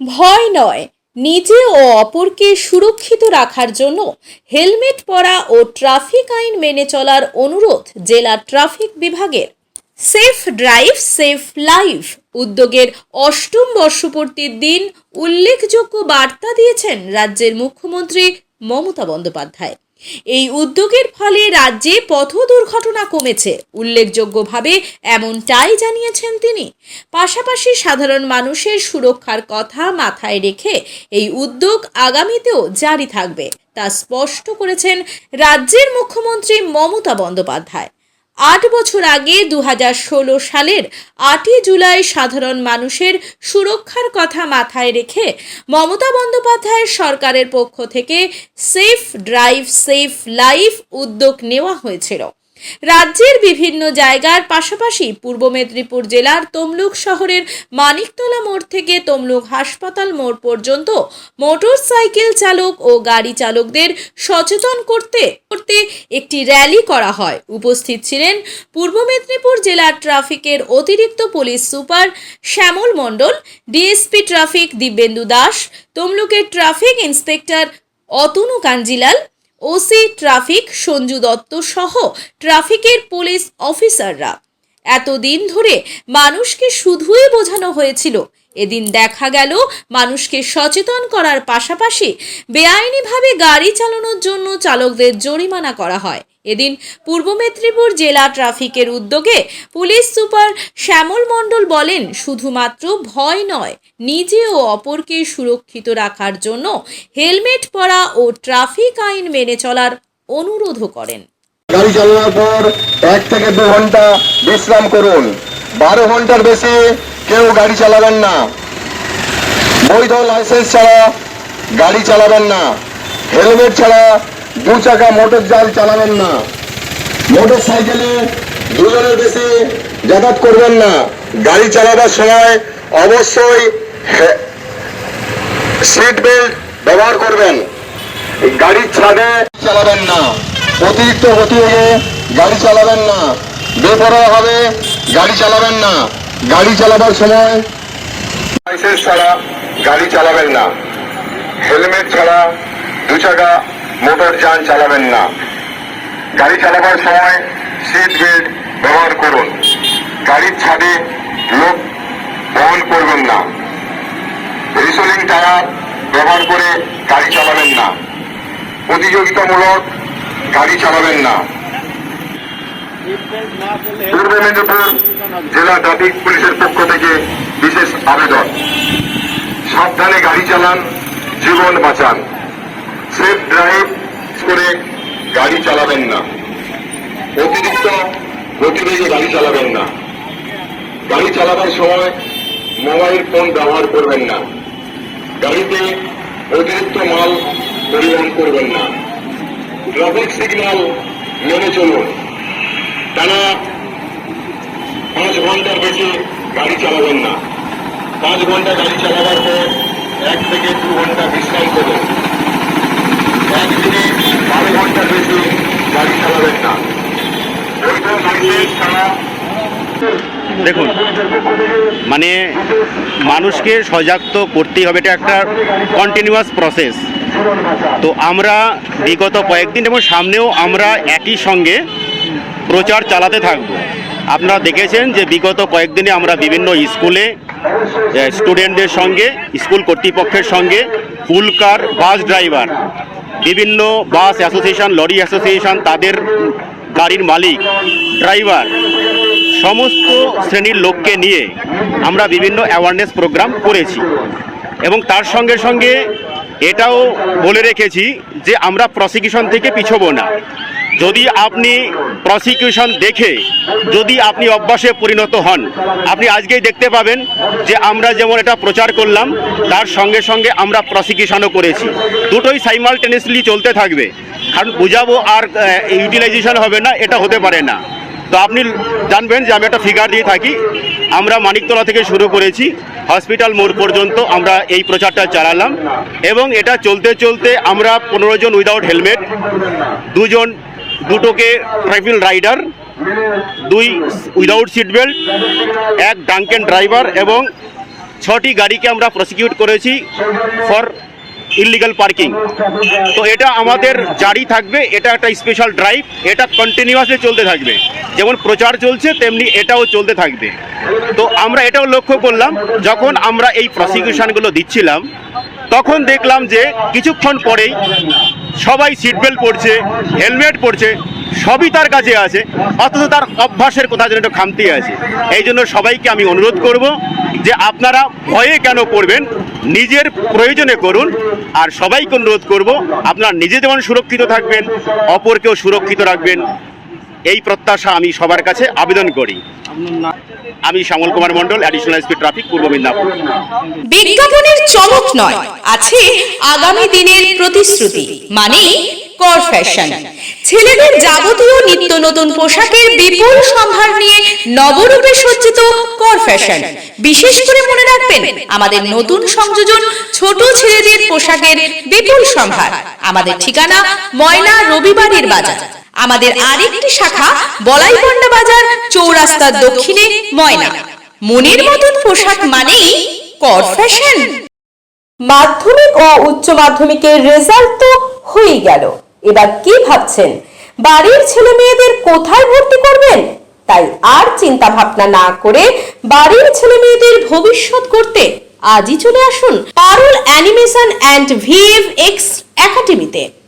ভয় নয়, নিজে ও অপরকে সুরক্ষিত রাখার জন্য হেলমেট পরা ও ট্রাফিক আইন মেনে চলার অনুরোধ জেলা ট্রাফিক বিভাগের। সেফ ড্রাইভ, সেফ লাইফ উদ্যোগের অষ্টম বর্ষপূর্তির দিন উল্লেখযোগ্য বার্তা দিয়েছেন রাজ্যের মুখ্যমন্ত্রী মমতা বন্দ্যোপাধ্যায়। এই উদ্যোগের ফলে রাজ্যে পথ দুর্ঘটনা কমেছে। উল্লেখযোগ্যভাবে এমনটাই জানিয়েছেন তিনি। পাশাপাশি সাধারণ মানুষের সুরক্ষার কথা মাথায় রেখে এই উদ্যোগ আগামীতেও জারি থাকবে, তা স্পষ্ট করেছেন রাজ্যের মুখ্যমন্ত্রী মমতা বন্দ্যোপাধ্যায়। আট বছর আগে দু হাজার ষোলো সালের আটই জুলাই সাধারণ মানুষের সুরক্ষার কথা মাথায় রেখে মমতা বন্দ্যোপাধ্যায়ের সরকারের পক্ষ থেকে সেফ ড্রাইভ সেফ লাইফ উদ্যোগ নেওয়া হয়েছিল। রাজ্যের বিভিন্ন জায়গার পাশাপাশি পূর্ব মেদিনীপুর জেলার তমলুক শহরের মানিকতলা মোড় থেকে তমলুক হাসপাতাল মোড় পর্যন্ত মোটর সাইকেল চালক ও গাড়ি চালকদের সচেতন করতে করতে একটি র্যালি করা হয়। উপস্থিত ছিলেন পূর্ব মেদিনীপুর জেলার ট্রাফিকের অতিরিক্ত police super Shyamal Mondal, DSP traffic Dibyendu Das, তমলুকের traffic inspector Atanu Kanjilal OC traffic Sanju Dutta সহ ট্রাফিকের পুলিশ অফিসাররা এতদিন ধরে মানুষকে শুধুই বোঝানো হয়েছিল। এদিন দেখা গেল, মানুষকে সচেতন করার পাশাপাশি বেআইনিভাবে গাড়ি চালানোর জন্য চালকদের জরিমানা করা হয়। এদিন পূর্ব মেদিনীপুর জেলা ট্রাফিকের উদ্যোগে পুলিশ সুপার শ্যামল মণ্ডল বলেন, শুধুমাত্র ভয় নয়, নিজে ও অপরকে সুরক্ষিত রাখার জন্য হেলমেট পরা ও ট্রাফিক আইন মেনে চলার অনুরোধও করেন। গাড়ি চালানোর পর এক থেকে দু ঘণ্টা বিশ্রাম করুন। বারো ঘণ্টার বেশি কেউ গাড়ি চালাবেন না। বৈধ লাইসেন্স ছাড়া গাড়ি চালাবেন না। হেলমেট ছাড়া দু চাকা মোটর জাল চালাবেন না। মোটর সাইকেলে দুজনের বেশি যাতায়াত করবেন না। গাড়ি চালাবার সময় অবশ্যই সিট বেল্ট ব্যবহার করবেন। গাড়ির ছাদে চালাবেন না। অতিরিক্ত গতিবেগে গাড়ি চালাবেন না। বেপরোয়া হবে গাড়ি চালাবেন না। গাড়ি চালাবার সময় লাইসেন্স ছাড়া গাড়ি চালাবেন না। হেলমেট ছাড়া দু চাকা মোটর যান চালাবেন না। গাড়ি চালাবার সময় সিট বেল্ট ব্যবহার করুন। গাড়ির ছাদে লোক বহন করবেন না। রিসোলিং টায়ার ব্যবহার করে গাড়ি চালাবেন না। প্রতিযোগিতামূলক গাড়ি চালাবেন না। পূর্ব মেদিনীপুর জেলা ট্রাফিক পুলিশের পক্ষ থেকে বিশেষ আবেদন। সাবধানে গাড়ি চালান, জীবন বাঁচান। সেফ গাড়ি চালাবেন না। অতিরিক্ত গতিবেগে গাড়ি চালাবেন না। গাড়ি চালাবার সময় মোবাইল ফোন ব্যবহার করবেন না। গাড়িতে অতিরিক্ত মাল পরিবহন করবেন না। ট্রাফিক সিগন্যাল মেনে চলুন। টানা পাঁচ ঘণ্টার বেশি গাড়ি চালাবেন না। পাঁচ ঘণ্টা গাড়ি চালাবার পর এক থেকে দু ঘণ্টা বিশ্রাম করুন একদিনে বারো ঘণ্টার বেশি গাড়ি চালাবেন না বৈধ লাইসেন্স ছাড়া দেখুন মানে মানুষকে সজাগ তো করতেই হবে, এটা একটা কন্টিনিউয়াস প্রসেস তো আমরা বিগত কয়েকদিন এবং সামনেও আমরা একই সঙ্গে প্রচার চালাতে থাকব। আপনারা দেখেছেন যে বিগত কয়েকদিনে আমরা বিভিন্ন স্কুলে স্টুডেন্টদের সঙ্গে, স্কুল কর্তৃপক্ষের সঙ্গে ফুল কার, বাস ড্রাইভার, বিভিন্ন বাস অ্যাসোসিয়েশন, লরি অ্যাসোসিয়েশন, তাদের গাড়ির মালিক, ড্রাইভার সমস্ত শ্রেণির লোককে নিয়ে আমরা বিভিন্ন অ্যাওয়ারনেস প্রোগ্রাম করেছি। এবং তার সঙ্গে সঙ্গে এটাও বলে রেখেছি যে আমরা প্রসিকিউশন থেকে পিছবো না। যদি আপনি প্রসিকিউশন দেখে, যদি আপনি অভ্যাসে পরিণত হন, আপনি আজকেই দেখতে পাবেন যে আমরা যেমন এটা প্রচার করলাম, তার সঙ্গে সঙ্গে আমরা প্রসিকিউশনও করেছি। দুটোই সাইমালটেনিয়াসলি চলতে থাকবে। কারণ বুঝাবো আর ইউটিলাইজেশন হবে না, এটা হতে পারে না। তো আপনি জানবেন যে আমি একটা ফিগার দিয়ে থাকি। আমরা মানিকতলা থেকে শুরু করেছি হসপিটাল মোড় পর্যন্ত আমরা এই প্রচারটা চালালাম এবং এটা চলতে চলতে আমরা পনেরো জন উইদাউট হেলমেট দুজন, দুটোকে ট্রাইফিল রাইডার দুই উইদাউট সিট বেল্ট এক ডাঙ্কেন ড্রাইভার এবং ছটি গাড়িকে আমরা প্রসিকিউট করেছি ফর ইলিগাল পার্কিং তো এটা আমাদের জারি থাকবে, এটা একটা স্পেশাল ড্রাইভ এটা কন্টিনিউয়াসলি চলতে থাকবে। যেমন প্রচার চলছে, তেমনি এটাও চলতে থাকবে। তো আমরা এটাও লক্ষ্য করলাম, যখন আমরা এই প্রসিকিউশনগুলো দিচ্ছিলাম, তখন দেখলাম যে কিছুক্ষণ পরেই সবাই সিট বেল্ট পরছে হেলমেট পরছে, সবই তার কাছে আছে, অথচ তার অভ্যাসের কোথাও যেন একটু খামতি আছে। এই জন্য সবাইকে আমি অনুরোধ করব যে আপনারা ভয়ে কেন করবেন নিজের প্রয়োজনে করুন, আর সবাইকে অনুরোধ করব, আপনারা নিজে যেমন সুরক্ষিত থাকবেন, অপরকেও সুরক্ষিত রাখবেন। এই প্রত্যাশা আমি সবার কাছে আবেদন করি। আমি Shyamal Kumar Mondal additional SP traffic পূর্ব মেদিনীপুর। বিজ্ঞাপনের চমক নয়, আছে আগামী দিনের প্রতিশ্রুতি মানে কর ফ্যাশন ছেলেদের যাবতীয় নিত্য নতুন পোশাকের বিপুল সম্ভার নিয়ে নবরূপে সজ্জিত কর ফ্যাশন বিশেষ করে মনে রাখবেন, আমাদের নতুন সংযোজন ছোট ছেলেদের পোশাকের বিপুল সম্ভার। আমাদের ঠিকানা ময়না রবিবারের বাজার। আমাদের আরেকটি শাখা, বলাইপন্ডা বাজার চৌরাস্তার দক্ষিণে ময়না। মনের মতন পোশাক মানেই কর ফ্যাশন। মাধ্যমিক ও উচ্চ মাধ্যমিকের রেজাল্ট তো হয়ে গেল। এবার কি ভাবছেন? বাড়ির ছেলে মেয়েদের কোথায় ভর্তি করবেন? তাই আর চিন্তা ভাবনা না করে বাড়ির ছেলে মেয়েদের ভবিষ্যৎ করতে আজই চলে আসুন Parul animation and VF X একাডেমিতে।